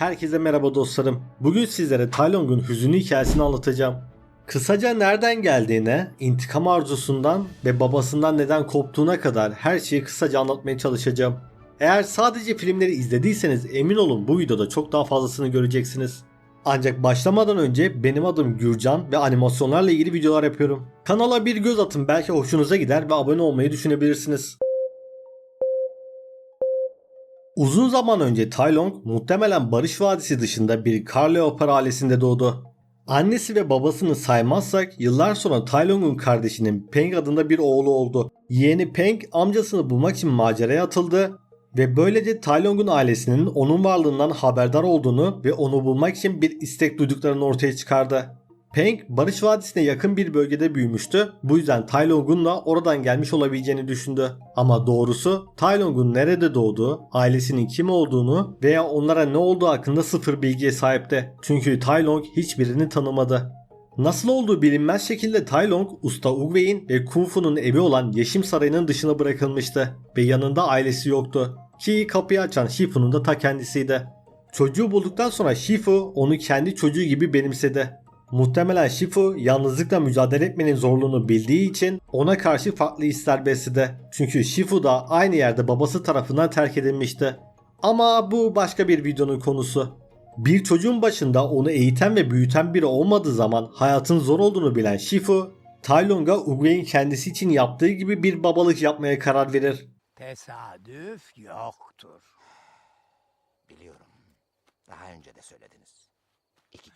Herkese merhaba dostlarım. Bugün sizlere Tai Long'un hüzünlü hikayesini anlatacağım. Kısaca nereden geldiğine, intikam arzusundan ve babasından neden koptuğuna kadar her şeyi kısaca anlatmaya çalışacağım. Eğer sadece filmleri izlediyseniz emin olun bu videoda çok daha fazlasını göreceksiniz. Ancak başlamadan önce benim adım Gürcan ve animasyonlarla ilgili videolar yapıyorum. Kanala bir göz atın belki hoşunuza gider ve abone olmayı düşünebilirsiniz. Uzun zaman önce Tai Long muhtemelen Barış Vadisi dışında bir kar leopar ailesinde doğdu. Annesi ve babasını saymazsak yıllar sonra Tai Long'un kardeşinin Peng adında bir oğlu oldu. Yeğeni Peng amcasını bulmak için maceraya atıldı ve böylece Tai Long'un ailesinin onun varlığından haberdar olduğunu ve onu bulmak için bir istek duyduklarını ortaya çıkardı. Peng, Barış Vadisi'ne yakın bir bölgede büyümüştü. Bu yüzden Tai Long'un da oradan gelmiş olabileceğini düşündü. Ama doğrusu Tai Long'un nerede doğduğu, ailesinin kim olduğunu veya onlara ne olduğu hakkında sıfır bilgiye sahipti. Çünkü Tai Long hiçbirini tanımadı. Nasıl olduğu bilinmez şekilde Tai Long, Usta Ugwei'in ve Kung Fu'nun evi olan Yeşim Sarayı'nın dışına bırakılmıştı ve yanında ailesi yoktu. Ki kapıyı açan Shifu'nun da ta kendisiydi. Çocuğu bulduktan sonra Shifu onu kendi çocuğu gibi benimsedi. Muhtemelen Shifu yalnızlıkla mücadele etmenin zorluğunu bildiği için ona karşı farklı hisler besledi. Çünkü Shifu da aynı yerde babası tarafından terk edilmişti. Ama bu başka bir videonun konusu. Bir çocuğun başında onu eğiten ve büyüten biri olmadığı zaman hayatın zor olduğunu bilen Shifu, Tai Long'a Ugwei'nin kendisi için yaptığı gibi bir babalık yapmaya karar verir. Tesadüf yoktur. Biliyorum. Daha önce de söylediniz.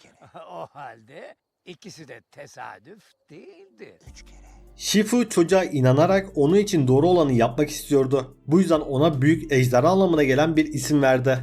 Kere, o halde ikisi de tesadüf değildi. üç kere. Shifu çocuğa inanarak onun için doğru olanı yapmak istiyordu. Bu yüzden ona büyük ejderha anlamına gelen bir isim verdi.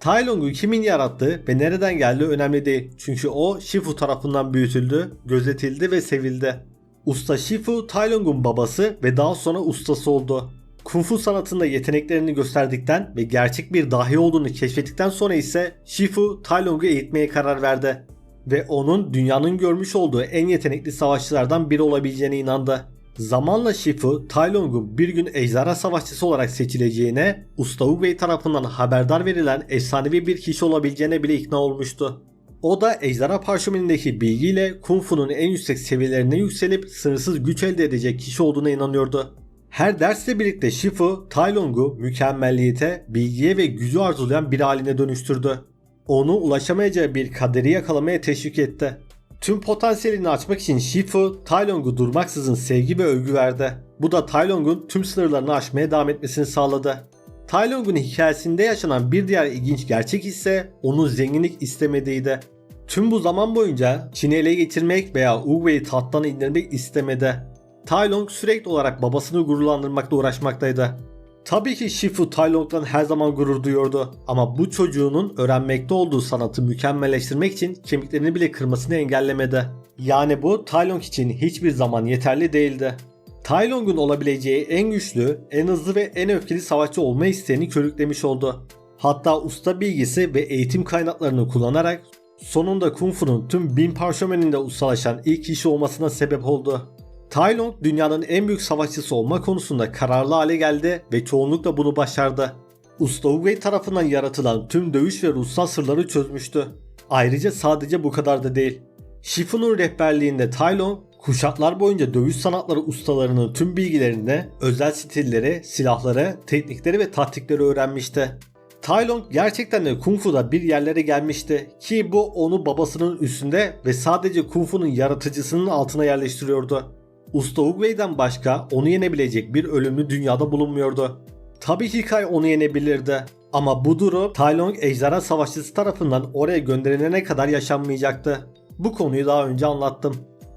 Tai Long'u kimin yarattığı ve nereden geldiği önemli değil. Çünkü o Shifu tarafından büyütüldü, gözetildi ve sevildi. Usta Shifu Tai Long'un babası ve daha sonra ustası oldu. Kung Fu sanatında yeteneklerini gösterdikten ve gerçek bir dahi olduğunu keşfettikten sonra ise Shifu Tai Long'u eğitmeye karar verdi ve onun dünyanın görmüş olduğu en yetenekli savaşçılardan biri olabileceğine inandı. Zamanla Shifu, Tai Long'un bir gün ejderha savaşçısı olarak seçileceğine, Usta Ugwei tarafından haberdar verilen efsanevi bir kişi olabileceğine bile ikna olmuştu. O da ejderha parşömenindeki bilgiyle Kung Fu'nun en yüksek seviyelerine yükselip sınırsız güç elde edecek kişi olduğuna inanıyordu. Her dersle birlikte Shifu, Tai mükemmelliyete, bilgiye ve gücü arzulayan bir haline dönüştürdü onu ulaşamayacağı bir kaderi yakalamaya teşvik etti. Tüm potansiyelini açmak için Shifu, Tai durmaksızın sevgi ve övgü verdi. Bu da Tai tüm sınırlarını aşmaya devam etmesini sağladı. Tai Long'un hikayesinde yaşanan bir diğer ilginç gerçek ise onun zenginlik istemediğiydi. Tüm bu zaman boyunca Çin'i ele geçirmek veya Ugwei'yi tahttan indirmek istemedi. Tai Long sürekli olarak babasını gururlandırmakla uğraşmaktaydı. Tabii ki Shifu Tai Long'dan her zaman gurur duyuyordu ama bu çocuğunun öğrenmekte olduğu sanatı mükemmelleştirmek için kemiklerini bile kırmasını engellemedi. Yani bu Tai Long için hiçbir zaman yeterli değildi. Tai Long'un olabileceği en güçlü, en hızlı ve en öfkeli savaşçı olma isteğini körüklemiş oldu. Hatta usta bilgisi ve eğitim kaynaklarını kullanarak sonunda Kung Fu'nun tüm bin parşömeninde ustalaşan ilk kişi olmasına sebep oldu. Tai Lung dünyanın en büyük savaşçısı olma konusunda kararlı hale geldi ve çoğunlukla bunu başardı. Usta Ugwei tarafından yaratılan tüm dövüş ve ruhsal sırları çözmüştü. Ayrıca sadece bu kadar da değil. Shifu'nun rehberliğinde Tai Lung kuşaklar boyunca dövüş sanatları ustalarının tüm bilgilerini, özel stilleri, silahları, teknikleri ve taktikleri öğrenmişti. Tai Lung gerçekten de Kung Fu'da bir yerlere gelmişti ki bu onu babasının üstünde ve sadece Kung Fu'nun yaratıcısının altına yerleştiriyordu. Usta Ugwei'den başka onu yenebilecek bir ölümlü dünyada bulunmuyordu. Tabii ki Kai onu yenebilirdi. Ama bu durum Tai Lung ejderha savaşçısı tarafından oraya gönderilene kadar yaşanmayacaktı. Bu konuyu daha önce anlattım.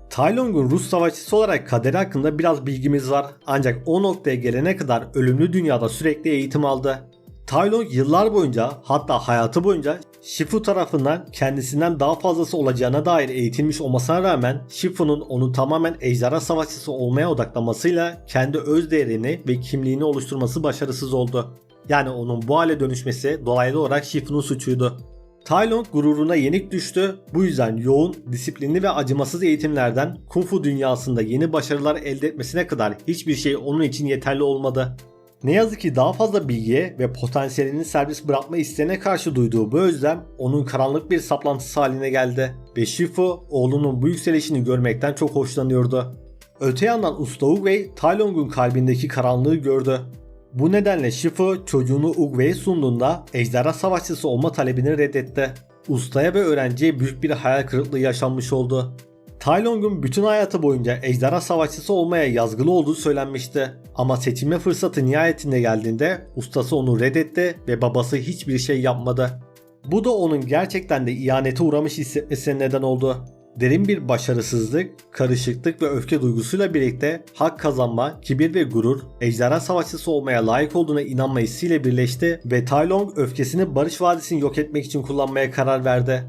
Tai Lung'un Rus savaşçısı olarak kaderi hakkında biraz bilgimiz var. Ancak o noktaya gelene kadar ölümlü dünyada sürekli eğitim aldı. Tai Lung yıllar boyunca hatta hayatı boyunca Shifu tarafından kendisinden daha fazlası olacağına dair eğitilmiş olmasına rağmen Shifu'nun onu tamamen ejderha savaşçısı olmaya odaklamasıyla kendi öz değerini ve kimliğini oluşturması başarısız oldu. Yani onun bu hale dönüşmesi dolaylı olarak Shifu'nun suçuydu. Tai Lung gururuna yenik düştü. Bu yüzden yoğun, disiplinli ve acımasız eğitimlerden Kung Fu dünyasında yeni başarılar elde etmesine kadar hiçbir şey onun için yeterli olmadı. Ne yazık ki daha fazla bilgiye ve potansiyelini serbest bırakma isteğine karşı duyduğu bu özlem onun karanlık bir saplantısı haline geldi ve Shifu oğlunun bu yükselişini görmekten çok hoşlanıyordu. Öte yandan Usta Uguay, Tai Long'un kalbindeki karanlığı gördü. Bu nedenle Shifu çocuğunu Uguay'e sunduğunda ejderha savaşçısı olma talebini reddetti. Ustaya ve öğrenciye büyük bir hayal kırıklığı yaşanmış oldu. Tai Long'un bütün hayatı boyunca ejderha savaşçısı olmaya yazgılı olduğu söylenmişti. Ama seçilme fırsatı nihayetinde geldiğinde ustası onu reddetti ve babası hiçbir şey yapmadı. Bu da onun gerçekten de ihanete uğramış hissetmesine neden oldu. Derin bir başarısızlık, karışıklık ve öfke duygusuyla birlikte hak kazanma, kibir ve gurur, ejderha savaşçısı olmaya layık olduğuna inanma hissiyle birleşti ve Tai Long öfkesini Barış Vadisi'ni yok etmek için kullanmaya karar verdi.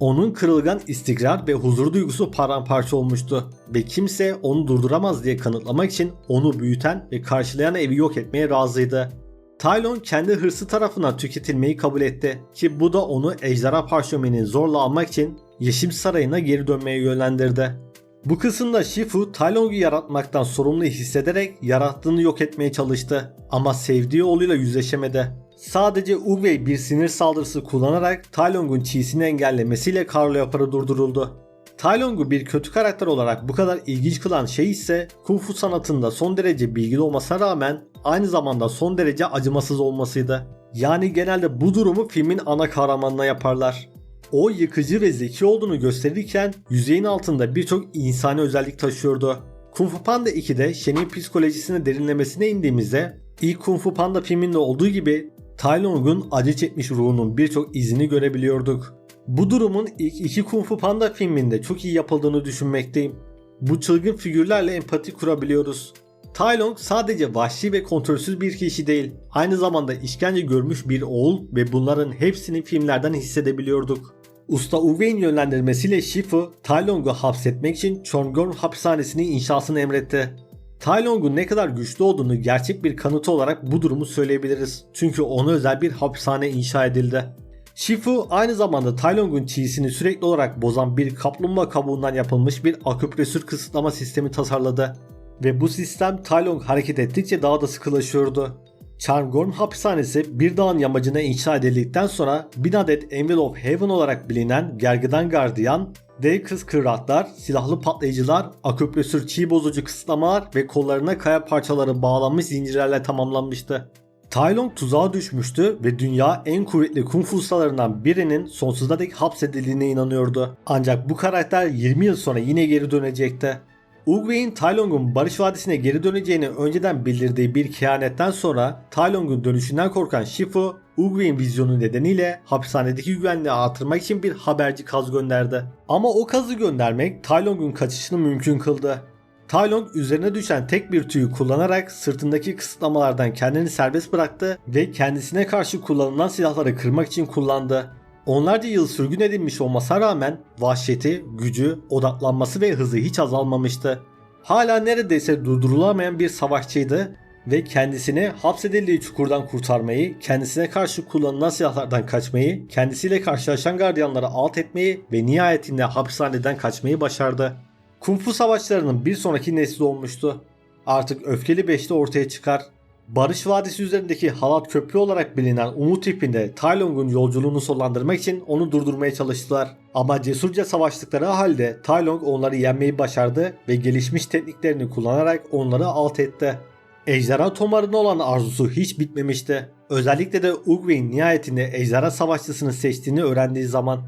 Onun kırılgan istikrar ve huzur duygusu paramparça olmuştu ve kimse onu durduramaz diye kanıtlamak için onu büyüten ve karşılayan evi yok etmeye razıydı. Tylon kendi hırsı tarafından tüketilmeyi kabul etti ki bu da onu ejderha parşömenini zorla almak için Yeşim Sarayı'na geri dönmeye yönlendirdi. Bu kısımda Shifu Tylong'u yaratmaktan sorumlu hissederek yarattığını yok etmeye çalıştı ama sevdiği oğluyla yüzleşemedi. Sadece Uguay bir sinir saldırısı kullanarak Tylong'un çiğsini engellemesiyle Carlo Yapar'ı durduruldu. Tylong'u bir kötü karakter olarak bu kadar ilginç kılan şey ise Kung Fu sanatında son derece bilgili olmasına rağmen aynı zamanda son derece acımasız olmasıydı. Yani genelde bu durumu filmin ana kahramanına yaparlar. O yıkıcı ve zeki olduğunu gösterirken yüzeyin altında birçok insani özellik taşıyordu. Kung Fu Panda 2'de Shen'in psikolojisine derinlemesine indiğimizde ilk Kung Fu Panda filminde olduğu gibi Tai Lung'un acı çekmiş ruhunun birçok izini görebiliyorduk. Bu durumun ilk iki Kung Fu Panda filminde çok iyi yapıldığını düşünmekteyim. Bu çılgın figürlerle empati kurabiliyoruz. Tai Lung sadece vahşi ve kontrolsüz bir kişi değil, aynı zamanda işkence görmüş bir oğul ve bunların hepsini filmlerden hissedebiliyorduk. Usta Uwein yönlendirmesiyle Shifu, Tai Lung'u hapsetmek için Chongqing hapishanesinin inşasını emretti. Tai Lung'un ne kadar güçlü olduğunu gerçek bir kanıtı olarak bu durumu söyleyebiliriz. Çünkü ona özel bir hapishane inşa edildi. Shifu aynı zamanda Tai Lung'un çiğsini sürekli olarak bozan bir kaplumbağa kabuğundan yapılmış bir akupresür kısıtlama sistemi tasarladı. Ve bu sistem Tai Lung hareket ettikçe daha da sıkılaşıyordu. Charmgorn hapishanesi bir dağın yamacına inşa edildikten sonra bin adet Anvil of Heaven olarak bilinen gergedan gardiyan, dev kız kırratlar, silahlı patlayıcılar, akupresür çiğ bozucu kısıtlamalar ve kollarına kaya parçaları bağlanmış zincirlerle tamamlanmıştı. Tai tuzağa düşmüştü ve dünya en kuvvetli kung fu ustalarından birinin sonsuza dek hapsedildiğine inanıyordu. Ancak bu karakter 20 yıl sonra yine geri dönecekti. Uguay'in Tai Lung'un Barış Vadisi'ne geri döneceğini önceden bildirdiği bir kehanetten sonra Tai Lung'un dönüşünden korkan Shifu, Uguay'in vizyonu nedeniyle hapishanedeki güvenliği artırmak için bir haberci kaz gönderdi. Ama o kazı göndermek Tai Lung'un kaçışını mümkün kıldı. Tai Lung üzerine düşen tek bir tüyü kullanarak sırtındaki kısıtlamalardan kendini serbest bıraktı ve kendisine karşı kullanılan silahları kırmak için kullandı. Onlarca yıl sürgün edilmiş olmasına rağmen vahşeti, gücü, odaklanması ve hızı hiç azalmamıştı. Hala neredeyse durdurulamayan bir savaşçıydı ve kendisini hapsedildiği çukurdan kurtarmayı, kendisine karşı kullanılan silahlardan kaçmayı, kendisiyle karşılaşan gardiyanları alt etmeyi ve nihayetinde hapishaneden kaçmayı başardı. Kung Fu savaşlarının bir sonraki nesli olmuştu. Artık öfkeli beşli ortaya çıkar. Barış Vadisi üzerindeki halat köprü olarak bilinen Umut ipinde Tai Lung'un yolculuğunu sonlandırmak için onu durdurmaya çalıştılar. Ama cesurca savaştıkları halde Tai Lung onları yenmeyi başardı ve gelişmiş tekniklerini kullanarak onları alt etti. Ejderha tomarına olan arzusu hiç bitmemişti. Özellikle de Uguay'in nihayetinde ejderha savaşçısını seçtiğini öğrendiği zaman.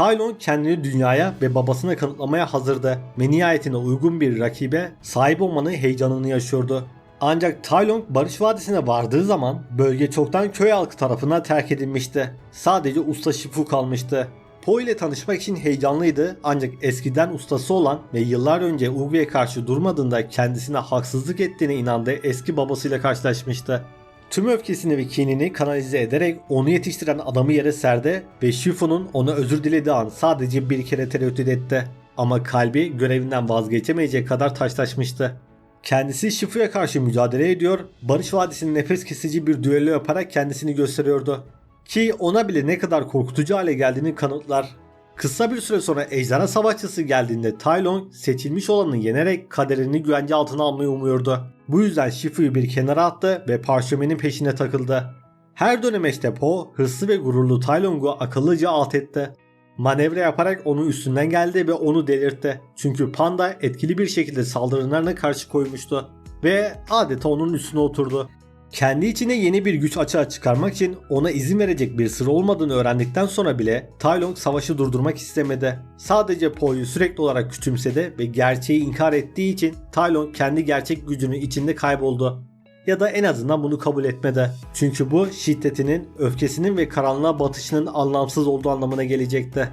Lung kendini dünyaya ve babasına kanıtlamaya hazırdı ve nihayetinde uygun bir rakibe sahip olmanın heyecanını yaşıyordu. Ancak Tai Lung Barış Vadisi'ne vardığı zaman bölge çoktan köy halkı tarafından terk edilmişti. Sadece usta Shifu kalmıştı. Po ile tanışmak için heyecanlıydı ancak eskiden ustası olan ve yıllar önce Uguay'e karşı durmadığında kendisine haksızlık ettiğine inandığı eski babasıyla karşılaşmıştı. Tüm öfkesini ve kinini kanalize ederek onu yetiştiren adamı yere serdi ve Shifu'nun ona özür dilediği an sadece bir kere tereddüt etti. Ama kalbi görevinden vazgeçemeyecek kadar taşlaşmıştı. Kendisi Shifu'ya karşı mücadele ediyor, Barış Vadisi'nin nefes kesici bir düello yaparak kendisini gösteriyordu. Ki ona bile ne kadar korkutucu hale geldiğini kanıtlar. Kısa bir süre sonra Ejderha Savaşçısı geldiğinde Tai Lung seçilmiş olanı yenerek kaderini güvence altına almayı umuyordu. Bu yüzden Shifu'yu bir kenara attı ve parşömenin peşine takıldı. Her dönemeçte Po hırslı ve gururlu Tai Lung'u akıllıca alt etti. Manevra yaparak onun üstünden geldi ve onu delirtti. Çünkü panda etkili bir şekilde saldırılarına karşı koymuştu. Ve adeta onun üstüne oturdu. Kendi içine yeni bir güç açığa çıkarmak için ona izin verecek bir sır olmadığını öğrendikten sonra bile Tai Lung savaşı durdurmak istemedi. Sadece Po'yu sürekli olarak küçümsedi ve gerçeği inkar ettiği için Tai Lung kendi gerçek gücünün içinde kayboldu. Ya da en azından bunu kabul etmedi. Çünkü bu şiddetinin, öfkesinin ve karanlığa batışının anlamsız olduğu anlamına gelecekti.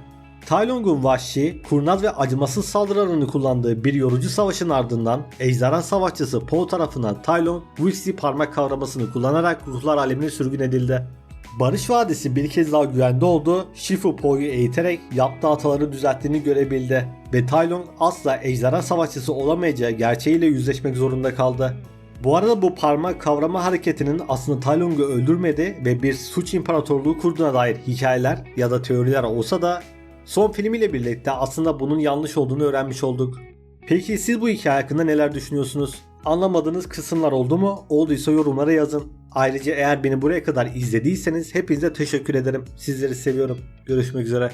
Tai Lung'un vahşi, kurnaz ve acımasız saldırılarını kullandığı bir yorucu savaşın ardından ejderha savaşçısı Po tarafından Tai Lung, Wuxi parmak kavramasını kullanarak ruhlar alemine sürgün edildi. Barış Vadisi bir kez daha güvende oldu, Shifu Po'yu eğiterek yaptığı hataları düzelttiğini görebildi ve Tai Lung asla ejderha savaşçısı olamayacağı gerçeğiyle yüzleşmek zorunda kaldı. Bu arada bu parmak kavrama hareketinin aslında Tai Lung'u öldürmedi ve bir suç imparatorluğu kurduğuna dair hikayeler ya da teoriler olsa da son filmiyle birlikte aslında bunun yanlış olduğunu öğrenmiş olduk. Peki siz bu hikaye hakkında neler düşünüyorsunuz? Anlamadığınız kısımlar oldu mu? Olduysa yorumlara yazın. Ayrıca eğer beni buraya kadar izlediyseniz hepinize teşekkür ederim. Sizleri seviyorum. Görüşmek üzere.